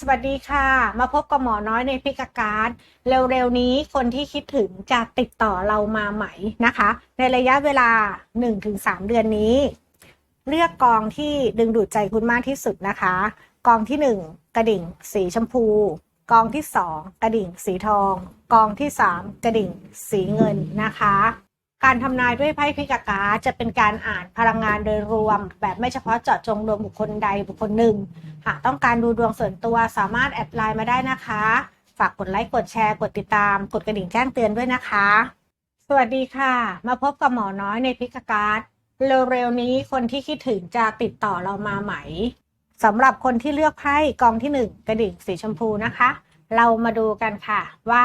สวัสดีค่ะ มาพบกับหมอน้อยในพิกาการ์ดเร็วๆนี้คนที่คิดถึงจะติดต่อเรามาไหมนะคะ ในระยะเวลา 1-3 เดือนนี้ เลือกกองที่ดึงดูดใจคุณมากที่สุดนะคะ กองที่ 1 กระดิ่ง สีชมพู กองที่ 2 กระดิ่งสีทอง กองที่ 3 กระดิ่งสีเงินนะคะ การทำนายด้วยไพ่พิกากาจะเป็นการอ่านพลังงานโดยรวม แบบไม่เฉพาะเจาะจงรวมบุคคลใดบุคคลหนึ่ง หากต้องการดูดวงส่วนตัวสามารถแอดไลน์มาได้นะคะ ฝากกดไลค์กดแชร์ กดติดตาม กดกระดิ่งแจ้งเตือนด้วยนะคะ สวัสดีค่ะ มาพบกับหมอน้อยในพิกาการ์เร็วๆนี้คนที่คิดถึงจะติดต่อเรามาไหมสำหรับคนที่เลือกไพ่กองที่หนึ่งกระดิ่งสีชมพูนะคะ เรามาดูกันค่ะ ว่า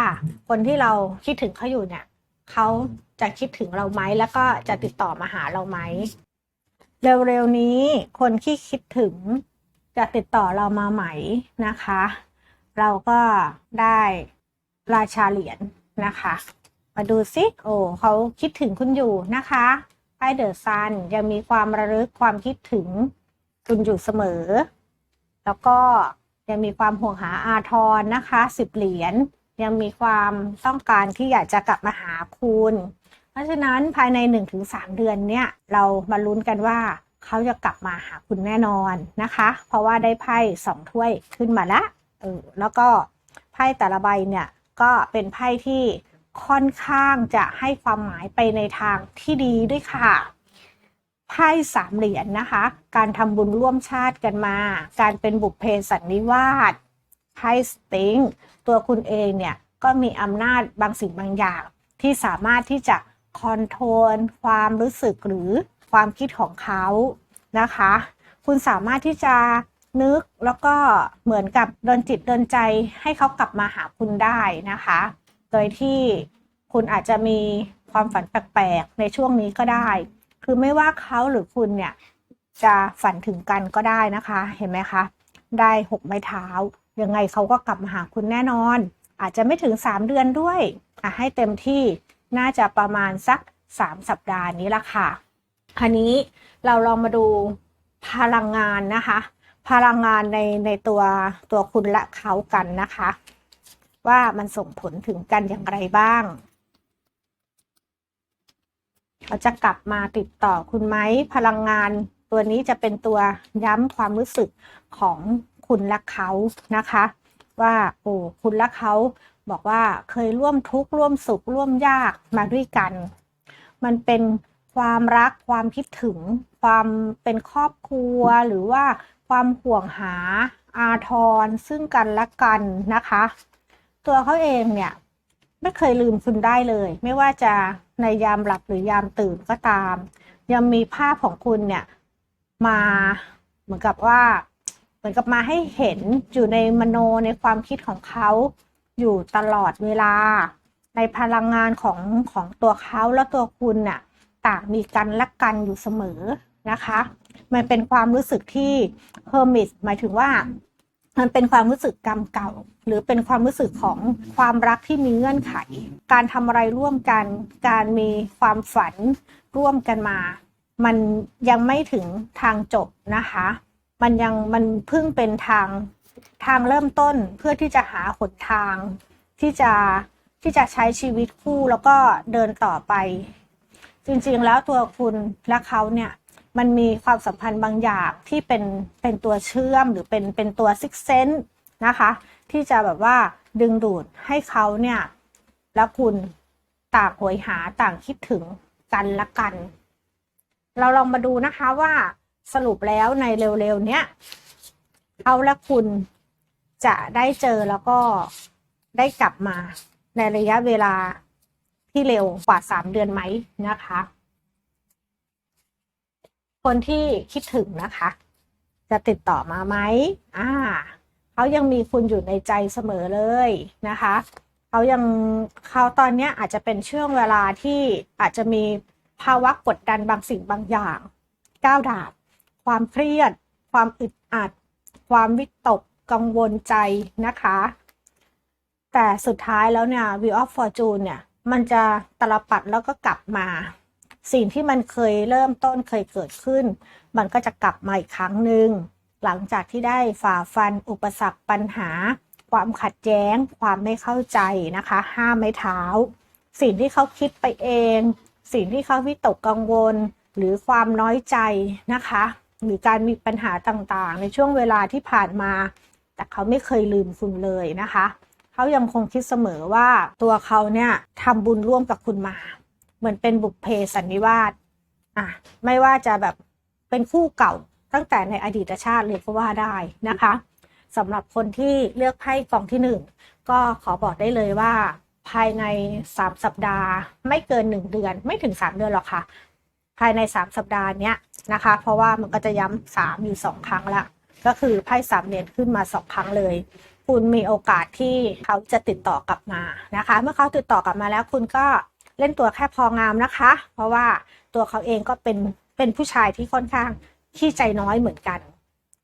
คนที่เราคิดถึงเขาอยู่เนี่ยเขา จะคิดถึงเราไหมแล้วก็จะติดต่อมาหาเราไหมเร็วๆนี้คนที่คิดถึงจะติดต่อเรามาไหมนะคะ เราก็ได้ราชาเหรียญนะคะ มาดูซิโอ้เขาคิดถึงคุณอยู่นะคะไพ่เดอะซันยังมีความระลึกความคิดถึงคุณอยู่เสมอ แล้วก็ยังมีความห่วงหาอาทรนะคะสิบเหรียญยังมีความต้องการที่อยากจะกลับมาหาคุณ เพราะฉะนั้นภายใน 1-3 เดือนเนี่ยเรามาลุ้นกันว่าเขาจะกลับมาหาคุณแน่นอนนะคะ เพราะว่าได้ไพ่สองถ้วยขึ้นมาละเออแล้วก็ไพ่แต่ละใบเนี่ยก็เป็นไพ่ที่ค่อนข้างจะให้ความหมายไปในทางที่ดีด้วยค่ะ ไพ่สามเหรียญนะคะ การทำบุญร่วมชาติกันมา การเป็นบุพเพสันนิวาส ไพ่สติงตัวคุณเองเนี่ยก็มีอำนาจบางสิ่งบางอย่างที่สามารถที่จะ คอนโทรลความรู้สึกหรือความคิดของเขานะคะ คุณสามารถที่จะนึกแล้วก็เหมือนกับดนจิตดนใจให้เขากลับมาหาคุณได้นะคะ โดยที่คุณอาจจะมีความฝันแปลกๆในช่วงนี้ก็ได้ คือไม่ว่าเขาหรือคุณเนี่ยจะฝันถึงกันก็ได้นะคะ เห็นไหมคะ ได้หกไม้เท้า ยังไงเขาก็กลับมาหาคุณแน่นอน อาจจะไม่ถึง 3 เดือนด้วย ให้เต็มที่ น่าจะประมาณสัก 3 สัปดาห์นี้ละค่ะคันนี้เราลองมาดูพลังงานนะคะ พลังงานในในตัวตัวคุณและเขากันนะคะ ว่ามันส่งผลถึงกันอย่างไรบ้างเขาจะกลับมาติดต่อคุณไหมพลังงานตัวนี้จะเป็นตัวย้ำความรู้สึกของคุณและเขานะคะ ว่าโอ้คุณและเขา บอกว่าเคยร่วมทุกข์ร่วมสุขร่วมยากมาด้วยกัน มันเป็นความรักความคิดถึง ความเป็นครอบครัวหรือว่าความห่วงหาอาทรซึ่งกันและกันนะคะ ตัวเขาเองเนี่ยไม่เคยลืมคุณได้เลย ไม่ว่าจะในยามหลับหรือยามตื่นก็ตาม ยังมีภาพของคุณเนี่ยมาเหมือนกับว่า เหมือนกับมาให้เห็นอยู่ในมโนในความคิดของเขา อยู่ตลอดเวลา ในพลังงานของของตัวเขาและตัวคุณน่ะต่างมีกันและกันอยู่เสมอนะคะ มันเป็นความรู้สึกที่เ e อร์มิสหมายถึงว่า มันเป็นความรู้สึกกรรมเก่า หรือเป็นความรู้สึกของความรักที่มีเงื่อนไข การทำอะไรร่วมกัน การมีความฝันร่วมกันมา มันยังไม่ถึงทางจบนะคะ มันยังมันเพิ่งเป็นทาง ทางเริ่มต้นเพื่อที่จะหาหนทางที่จะที่จะใช้ชีวิตคู่แล้วก็เดินต่อไป จริงๆแล้วตัวคุณและเขาเนี่ยมันมีความสัมพันธ์บางอย่างที่เป็นเป็นตัวเชื่อมหรือเป็นเป็นตัวซิกเซนนะคะ ที่จะแบบว่าดึงดูดให้เขาเนี่ยและคุณต่างหวยหาต่างคิดถึงกันละกัน เราลองมาดูนะคะว่าสรุปแล้วในเร็วๆเนี้ย เขาและคุณจะได้เจอแล้วก็ได้กลับมาในระยะเวลาที่เร็วกว่าสามเดือนไหมนะคะ คนที่คิดถึงนะคะ จะติดต่อมาไหมอ่าเขายังมีคุณอยู่ในใจเสมอเลยนะคะเขายังเขาตอนนี้อาจจะเป็นช่วงเวลาที่อาจจะมีภาวะกดดันบางสิ่งบางอย่างก้าวดาบความเครียด ความอึดอัด ความวิตกกังวลใจนะคะ แต่สุดท้ายแล้วเนี่ย Wheel of Fortune เนี่ย มันจะตลปัดแล้วก็กลับมา สิ่งที่มันเคยเริ่มต้นเคยเกิดขึ้น มันก็จะกลับมาอีกครั้งหนึ่งหลังจากที่ได้ฝ่าฟันอุปสรรคปัญหา ความขัดแย้ง ความไม่เข้าใจนะคะ ห้ามไม่เท้า สิ่งที่เขาคิดไปเอง สิ่งที่เขาวิตกกังวล หรือความน้อยใจนะคะ หรือการมีปัญหาต่างๆ ในช่วงเวลาที่ผ่านมา แต่เขาไม่เคยลืมคุณเลยนะคะ เขายังคงคิดเสมอว่าตัวเขาเนี่ยทำบุญร่วมกับคุณมา เหมือนเป็นบุพเพสันนิวาสอะไม่ว่าจะแบบเป็นคู่เก่าตั้งแต่ในอดีตชาติเลยก็ว่าได้นะคะสำหรับคนที่เลือกไพ่กองที่หนึ่งก็ขอบอกได้เลยว่า ภายใน 3 สัปดาห์ ไม่เกิน 1 เดือนไม่ถึง 3 เดือนหรอกค่ะ ภายใน 3 สัปดาห์เนี้ย นะคะ เพราะว่ามันก็จะย้ำสามอยู่สองครั้งละก็คือไพ่สามเหรียญขึ้นมาสองครั้งเลย คุณมีโอกาสที่เขาจะติดต่อกลับมานะคะ เมื่อเขาติดต่อกลับมาแล้วคุณก็เล่นตัวแค่พองามนะคะ เพราะว่าตัวเขาเองก็เป็นเป็นผู้ชายที่ค่อนข้างขี้ใจน้อยเหมือนกัน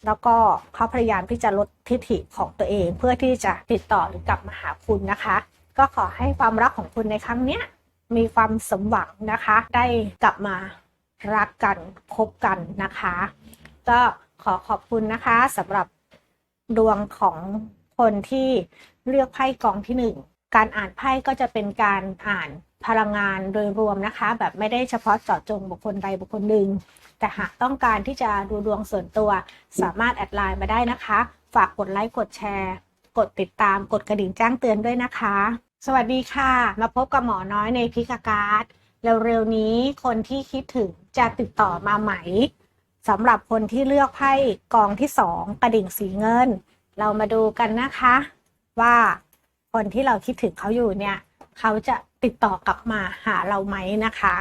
แล้วก็เขาพยายามที่จะลดทิฐิของตัวเอง เพื่อที่จะติดต่อหรือกลับมาหาคุณนะคะ ก็ขอให้ความรักของคุณในครั้งเนี้ยมีความสมหวังนะคะ ได้กลับมา รักกันคบกันนะคะ ก็ขอขอบคุณนะคะสำหรับดวงของคนที่เลือกไพ่กองที่หนึ่งการอ่านไพ่ก็จะเป็นการอ่านพลังงานโดยรวมนะคะ แบบไม่ได้เฉพาะเจาะจงบุคคลใดบุคคลหนึ่ง แต่หากต้องการที่จะดูดวงส่วนตัวสามารถแอดไลน์มาได้นะคะ ฝากกดไลค์กดแชร์ กดติดตามกดกระดิ่งแจ้งเตือนด้วยนะคะ สวัสดีค่ะ มาพบกับหมอน้อยในพิกาการ์ด เร็วๆนี้คนที่คิดถึงจะติดต่อมาไหมสำหรับคนที่เลือกไพ่กองที่สองกระดิ่งสีเงิน เรามาดูกันนะคะ ว่าคนที่เราคิดถึงเขาอยู่เนี่ย เขาจะติดต่อกลับมาหาเราไหมนะคะ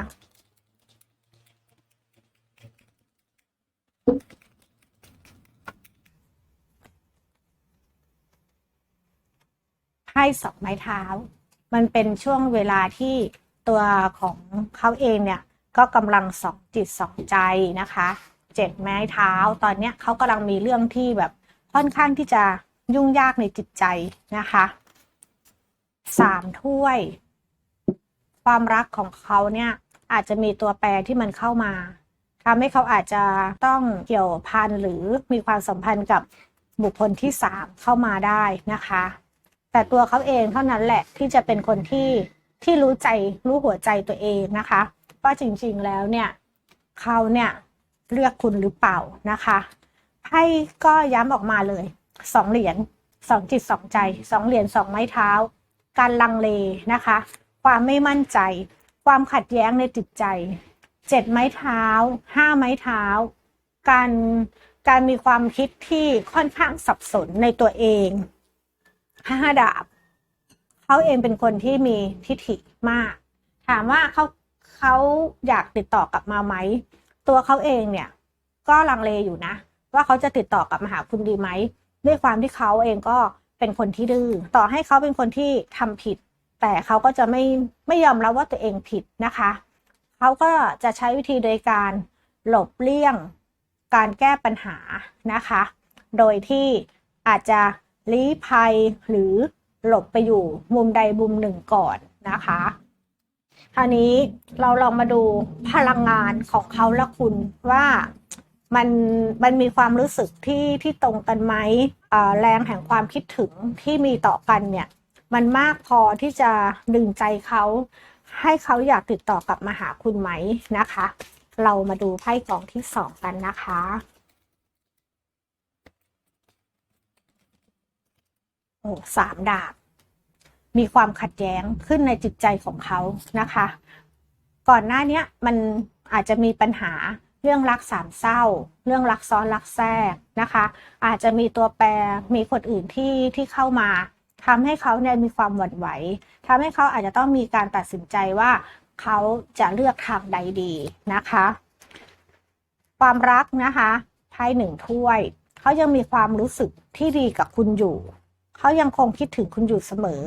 ไพ่สองไม้เท้า มันเป็นช่วงเวลาที่ ตัวของเขาเองเนี่ยก็กำลังสองจิตสองใจนะคะ เจ็ดไม้เท้าตอนเนี้ยเขากำลังมีเรื่องที่แบบค่อนข้างที่จะยุ่งยากในจิตใจนะคะสามถ้วย ความรักของเขาเนี่ยอาจจะมีตัวแปรที่มันเข้ามาทำให้เขาอาจจะต้องเกี่ยวพันหรือมีความสัมพันธ์กับบุคคลที่สามเข้ามาได้นะคะ แต่ตัวเขาเองเท่านั้นแหละที่จะเป็นคนที่ ที่รู้ใจรู้หัวใจตัวเองนะคะว่าจริงๆแล้วเนี่ยเขาเนี่ยเลือกคุณหรือเปล่านะคะไพ่ก็ย้ำออกมาเลยสองเหรียญสองจิตสองใจสองเหรียญสองไม้เท้า การลังเลนะคะ ความไม่มั่นใจ ความขัดแย้งในจิตใจเจ็ดไม้เท้าห้าไม้เท้า การการมีความคิดที่ค่อนข้างสับสนในตัวเองห้าดาบ เขาเองเป็นคนที่มีทิฐิมาก ถามว่าเขาเขาอยากติดต่อกลับมาไหม ตัวเขาเองเนี่ย ก็ลังเลอยู่นะ ว่าเขาจะติดต่อกลับมาหาคุณดีไหมด้วยความที่เขาเองก็เป็นคนที่ดื้อต่อให้เขาเป็นคนที่ทำผิด แต่เขาก็จะไม่ไม่ยอมรับว่าตัวเองผิดนะคะเขาก็จะใช้วิธีโดยการหลบเลี่ยงการแก้ปัญหานะคะ โดยที่อาจจะลี้ภัยหรือ หลบไปอยู่มุมใดมุมหนึ่งก่อนนะคะคราวนี้เราลองมาดูพลังงานของเขาและคุณว่ามันมันมีความรู้สึกที่ที่ตรงกันไหมแรงแห่งความคิดถึงที่มีต่อกันเนี่ย มันมากพอที่จะดึงใจเขาให้เขาอยากติดต่อกลับมาหาคุณไหมนะคะ เรามาดูไพ่กองที่สองกันนะคะ โอ้สามดาบ มีความขัดแย้งขึ้นในจิตใจของเขานะคะ ก่อนหน้านี้มันอาจจะมีปัญหาเรื่องรักสามเศร้า เรื่องรักซ้อนรักแทรกนะคะ อาจจะมีตัวแปรมีคนอื่นที่ที่เข้ามาทำให้เขาเนี่ยมีความหวั่นไหวทำให้เขาอาจจะต้องมีการตัดสินใจว่าเขาจะเลือกทางใดดีนะคะ ความรักนะคะไพ่หนึ่งถ้วย เขายังมีความรู้สึกที่ดีกับคุณอยู่ เขายังคงคิดถึงคุณอยู่เสมอ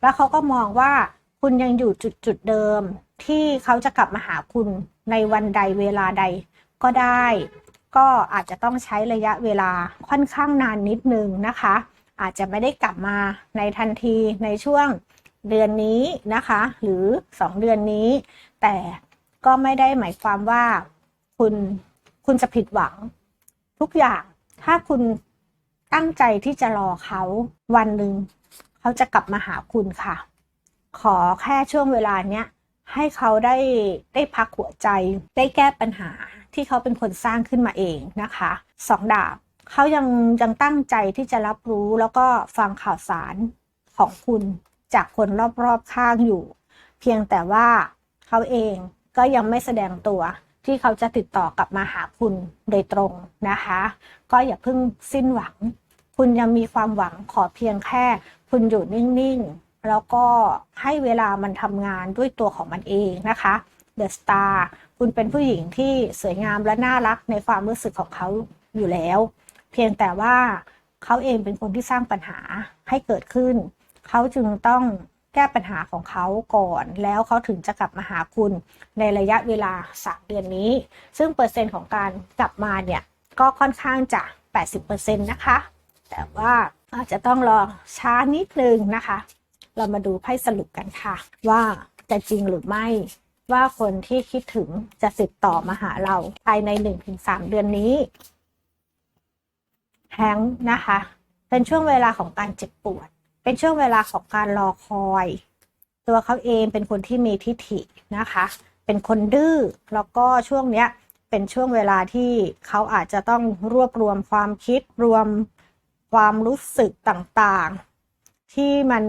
แล้วเขาก็มองว่าคุณยังอยู่จุดจุดเดิม ที่เขาจะกลับมาหาคุณในวันใดเวลาใดก็ได้ ก็อาจจะต้องใช้ระยะเวลาค่อนข้างนานนิดนึงนะคะ อาจจะไม่ได้กลับมาในทันทีในช่วงเดือนนี้นะคะ หรือ 2 เดือนนี้ แต่ก็ไม่ได้หมายความว่าคุณคุณจะผิดหวัง ทุกอย่างถ้าคุณ ตั้งใจที่จะรอเขาวันหนึ่งเขาจะกลับมาหาคุณค่ะ ขอแค่ช่วงเวลาเนี้ยให้เขาได้ได้พักหัวใจ ได้แก้ปัญหาที่เขาเป็นคนสร้างขึ้นมาเองนะคะสองดาบเขายังยังตั้งใจที่จะรับรู้แล้วก็ฟังข่าวสารของคุณจากคนรอบๆข้างอยู่ เพียงแต่ว่าเขาเองก็ยังไม่แสดงตัวที่เขาจะติดต่อกลับมาหาคุณโดยตรงนะคะ ก็อย่าเพิ่งสิ้นหวัง คุณยังมีความหวังขอเพียงแค่ คุณอยู่นิ่งๆ แล้วก็ให้เวลามันทำงานด้วยตัวของมันเองนะคะ The Star คุณเป็นผู้หญิงที่สวยงามและน่ารักในความรู้สึกของเขาอยู่แล้ว เพียงแต่ว่าเขาเองเป็นคนที่สร้างปัญหาให้เกิดขึ้น เขาจึงต้องแก้ปัญหาของเขาก่อน แล้วเขาถึงจะกลับมาหาคุณในระยะเวลา 3 เดือนนี้ ซึ่งเปอร์เซ็นต์ของการกลับมาเนี่ย ก็ค่อนข้างจะ 80%นะคะ แต่ว่าอาจจะต้องรอช้านิดนึงนะคะ เรามาดูไพ่สรุปกันค่ะ ว่าจะจริงหรือไม่ว่าคนที่คิดถึงจะติดต่อมาหาเราภายใน 1-3 เดือนนี้แฮงนะคะ เป็นช่วงเวลาของการเจ็บปวด เป็นช่วงเวลาของการรอคอย ตัวเขาเองเป็นคนที่มีทิฐินะคะ เป็นคนดื้อ แล้วก็ช่วงเนี้ยเป็นช่วงเวลาที่เขาอาจจะต้องรวบรวมความคิดรวม ความรู้สึกต่างๆ ที่มัน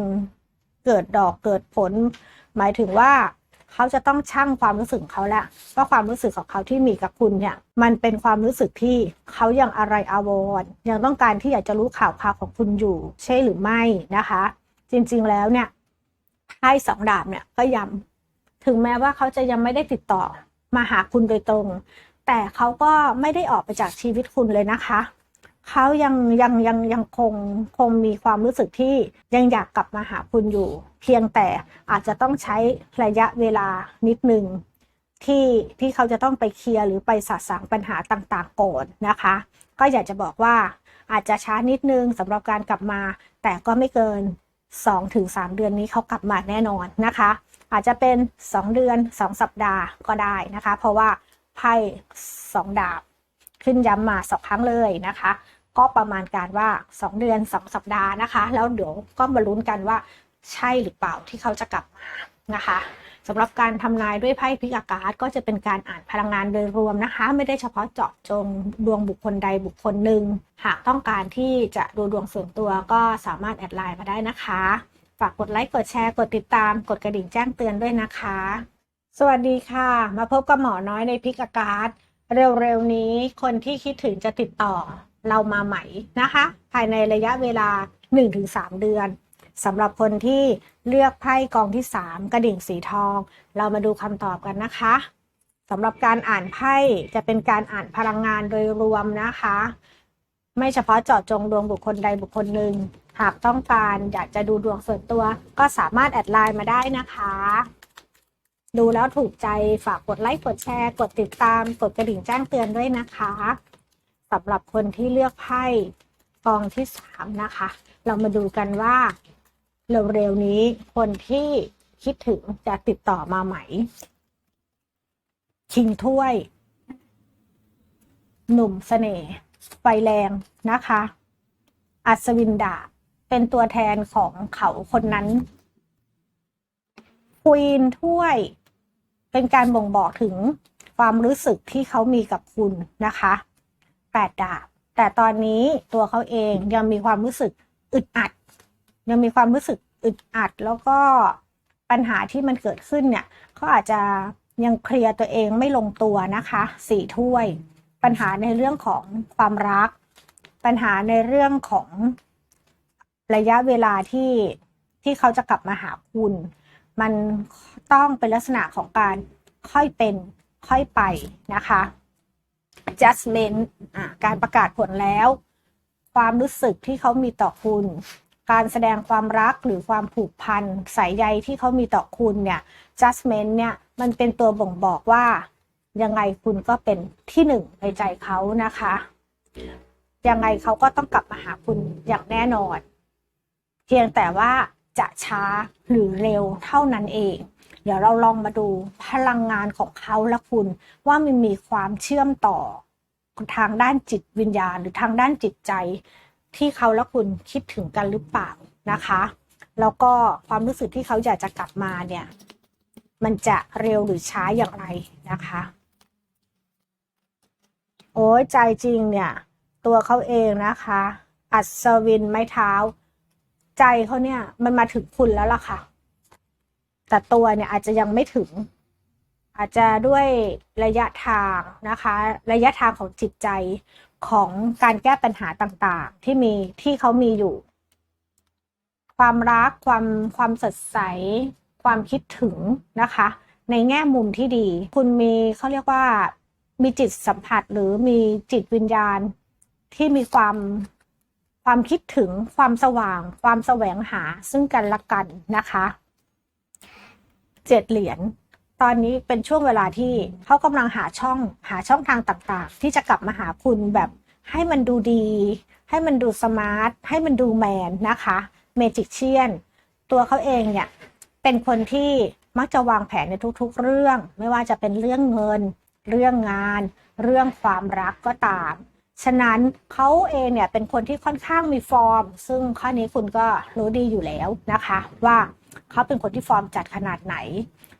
เกิดดอกเกิดผล หมายถึงว่าเขาจะต้องชั่งความรู้สึกเขาแล้วว่าความรู้สึกของเขาที่มีกับคุณเนี่ยมันเป็นความรู้สึกที่เขายังอะไรอาวรณ์ยังต้องการที่อยากจะรู้ข่าวข่าวของคุณอยู่ ใช่หรือไม่นะคะ จริงๆแล้วเนี่ยไพ่สองดาบเนี่ยก็ย้ำถึงแม้ว่าเขาจะยังไม่ได้ติดต่อมาหาคุณโดยตรง แต่เขาก็ไม่ได้ออกไปจากชีวิตคุณเลยนะคะ เขายังยังยังยังคงคงมีความรู้สึกที่ยังอยากกลับมาหาคุณอยู่ เพียงแต่อาจจะต้องใช้ระยะเวลานิดนึงที่ที่เขาจะต้องไปเคลียร์หรือไปสะสางปัญหาต่างๆก่อนนะคะ ก็อยากจะบอกว่าอาจจะช้านิดนึงสำหรับการกลับมา แต่ก็ไม่เกิน 2-3 เดือนนี้เขากลับมาแน่นอนนะคะ อาจจะเป็น 2 เดือน 2 สัปดาห์ก็ได้นะคะ เพราะว่าไพ่สองดาบขึ้นย้ำมาสองครั้งเลยนะคะ ก็ประมาณการว่า 2 เดือน 2 สัปดาห์นะคะ แล้วเดี๋ยวก็มาลุ้นกันว่าใช่หรือเปล่าที่เขาจะกลับมานะคะสำหรับการทำนายด้วยไพ่พิกอากาศก็จะเป็นการอ่านพลังงานโดยรวมนะคะ ไม่ได้เฉพาะเจาะจงดวงบุคคลใดบุคคลหนึ่ง หากต้องการที่จะดูดวงส่วนตัวก็สามารถแอดไลน์มาได้นะคะ ฝากกดไลค์กดแชร์กดติดตาม กดกระดิ่งแจ้งเตือนด้วยนะคะ สวัสดีค่ะ มาพบกับหมอน้อยในพิกอากาศเร็วๆนี้คนที่คิดถึงจะติดต่อ เรามาใหม่นะคะ ภายในระยะเวลา 1-3 เดือนสำหรับคนที่เลือกไพ่กองที่ 3 กระดิ่งสีทอง เรามาดูคำตอบกันนะคะสำหรับการอ่านไพ่จะเป็นการอ่านพลังงานโดยรวมนะคะ ไม่เฉพาะเจาะจงดวงบุคคลใดบุคคลหนึ่ง หากต้องการอยากจะดูดวงส่วนตัว ก็สามารถแอดไลน์มาได้นะคะ ดูแล้วถูกใจฝากกดไลค์กดแชร์ กดติดตาม กดกระดิ่งแจ้งเตือนด้วยนะคะ สำหรับคนที่เลือกไพ่กองที่สามนะคะ เรามาดูกันว่าเร็วๆนี้คนที่คิดถึงจะติดต่อมาไหม ชิงถ้วย หนุ่มเสน่ห์ไฟแรงนะคะ อัศวินดา เป็นตัวแทนของเขาคนนั้นควีนถ้วย เป็นการบ่งบอกถึงความรู้สึกที่เขามีกับคุณนะคะ แปดดาบ แต่ตอนนี้ตัวเขาเองยังมีความรู้สึกอึดอัด ยังมีความรู้สึกอึดอัด แล้วก็ปัญหาที่มันเกิดขึ้นเนี่ยเขาอาจจะยังเคลียร์ตัวเองไม่ลงตัวนะคะสี่ถ้วย ปัญหาในเรื่องของความรัก ปัญหาในเรื่องของระยะเวลาที่ที่เขาจะกลับมาหาคุณ มันต้องเป็นลักษณะของการค่อยเป็นค่อยไปนะคะ judgment อ่าการประกาศผลแล้ว ความรู้สึกที่เขามีต่อคุณ การแสดงความรักหรือความผูกพันสายใยที่เขามีต่อคุณเนี่ย judgment เนี่ยมันเป็นตัวบ่งบอกว่ายังไงคุณก็เป็นที่หนึ่งในใจเขานะคะ ยังไงเขาก็ต้องกลับมาหาคุณอย่างแน่นอน เพียงแต่ว่าจะช้าหรือเร็วเท่านั้นเอง เดี๋ยวเราลองมาดูพลังงานของเขาและคุณว่ามันมีความเชื่อมต่อทางด้านจิตวิญญาณ หรือทางด้านจิตใจที่เขาและคุณคิดถึงกันหรือเปล่านะคะ แล้วก็ความรู้สึกที่เขาอยากจะกลับมาเนี่ย มันจะเร็วหรือช้าอย่างไรนะคะ โอ้ยใจจริงเนี่ย ตัวเขาเองนะคะ อัศวินไม้เท้า ใจเขาเนี่ยมันมาถึงคุณแล้วล่ะค่ะ แต่ตัวเนี่ยอาจจะยังไม่ถึง อาจจะด้วยระยะทางนะคะ ระยะทางของจิตใจของการแก้ปัญหาต่างๆ ที่มีที่เขามีอยู่ ความรักความความสดใส ความคิดถึงนะคะ ในแง่มุมที่ดี คุณมีเขาเรียกว่ามีจิตสัมผัสหรือมีจิตวิญญาณที่มีความความคิดถึงความสว่าง ความแสวงหาซึ่งกันและกันนะคะ เจ็ดเหรียญตอนนี้เป็นช่วงเวลาที่เขากำลังหาช่องหาช่องทางต่างๆ ที่จะกลับมาหาคุณแบบให้มันดูดี ให้มันดูสมาร์ท ให้มันดูแมนนะคะเมจิกเชียนตัวเขาเองเนี่ยเป็นคนที่มักจะวางแผนในทุกๆ เรื่อง ไม่ว่าจะเป็นเรื่องเงิน เรื่องงาน เรื่องความรักก็ตาม ฉะนั้นเขาเองเนี่ยเป็นคนที่ค่อนข้างมีฟอร์ม ซึ่งข้อนี้คุณก็รู้ดีอยู่แล้วนะคะว่า เขาเป็นคนที่ฟอร์มจัดขนาดไหน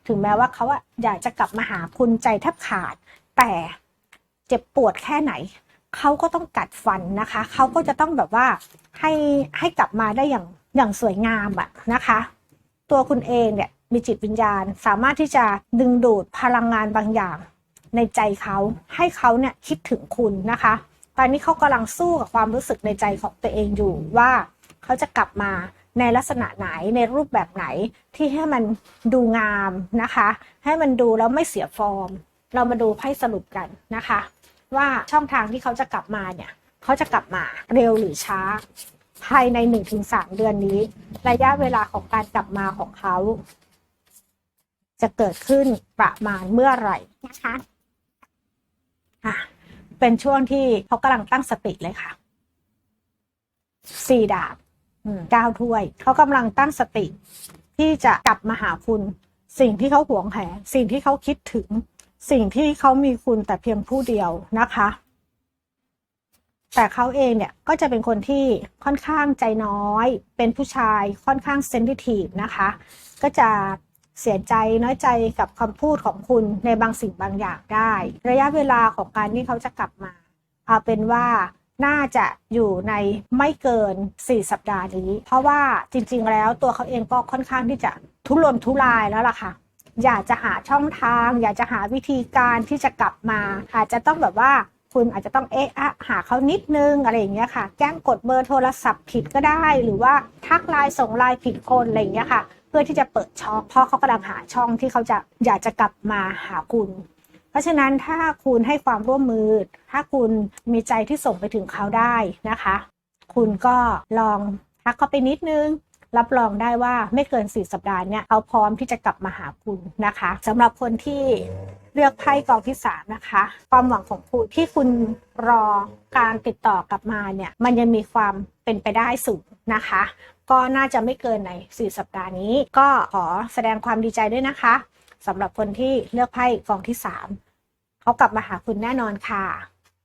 ถึงแม้ว่าเขาอะอยากจะกลับมาหาคุณใจแทบขาด แต่เจ็บปวดแค่ไหน เขาก็ต้องกัดฟันนะคะ เขาก็จะต้องแบบว่าให้ให้กลับมาได้อย่างอย่างสวยงามอะนะคะ ตัวคุณเองเนี่ยมีจิตวิญญาณสามารถที่จะดึงดูดพลังงานบางอย่าง ในใจเขาให้เขาเนี่ยคิดถึงคุณนะคะ ตอนนี้เขากำลังสู้กับความรู้สึกในใจของตัวเองอยู่ว่าเขาจะกลับมา ในลักษณะไหนในรูปแบบไหนที่ให้มันดูงามนะคะ ให้มันดูแล้วไม่เสียฟอร์ม เรามาดูไพ่สรุปกันนะคะ ว่าช่องทางที่เขาจะกลับมาเนี่ยเขาจะกลับมาเร็วหรือช้า ภายใน 1-3 เดือนนี้ ระยะเวลาของการกลับมาของเขา จะเกิดขึ้นประมาณเมื่อไหร่นะคะอะเป็นช่วงที่เขากำลังตั้งสติเลยค่ะสี่ดาบ เก้าถ้วย เขากำลังตั้งสติ ที่จะกลับมาหาคุณ สิ่งที่เขาหวงแหนสิ่งที่เขาคิดถึง สิ่งที่เขามีคุณแต่เพียงผู้เดียวนะคะ แต่เขาเองเนี่ยก็จะเป็นคนที่ค่อนข้างใจน้อย เป็นผู้ชายค่อนข้างเซนซิทีฟนะคะ ก็จะเสียใจน้อยใจกับคำพูดของคุณในบางสิ่งบางอย่างได้ ระยะเวลาของการที่เขาจะกลับมา เอาเป็นว่า น่าจะอยู่ในไม่เกิน 4 สัปดาห์นี้ เพราะว่าจริงๆ แล้วตัวเขาเองก็ค่อนข้างที่จะทุรนทุรายแล้วล่ะค่ะ อยากจะหาช่องทาง อยากจะหาวิธีการที่จะกลับมา อาจจะต้องแบบว่าคุณอาจจะต้องเอะอะหาเขานิดนึงอะไรอย่างเงี้ยค่ะแกล้งกดเบอร์โทรศัพท์ผิดก็ได้ หรือว่าทักไลน์ส่งไลน์ผิดคนอะไรอย่างเงี้ยค่ะ เพื่อที่จะเปิดช่องเพราะเขากำลังหาช่องที่เขาจะอยากจะกลับมาหาคุณ ราะฉะนั้นถ้าคุณให้ความร่วมมือ ถ้าคุณมีใจที่ส่งไปถึงเขาได้นะคะ คุณก็ลองทักเขาไปนิดนึง รับรองได้ว่าไม่เกิน 4 สัปดาห์เนี่ยเขาพร้อมที่จะกลับมาหาคุณนะคะสำหรับคนที่เลือกไพ่กองที่3นะคะ ความหวังของคุณที่คุณรอการติดต่อกลับมาเนี่ย มันยังมีความเป็นไปได้สูงนะคะ ก็น่าจะไม่เกินใน 4 สัปดาห์นี้ ก็ขอแสดงความดีใจด้วยนะคะสำหรับคนที่เลือกไพ่กองที่ 3 เขากลับมาหาคุณแน่นอนค่ะ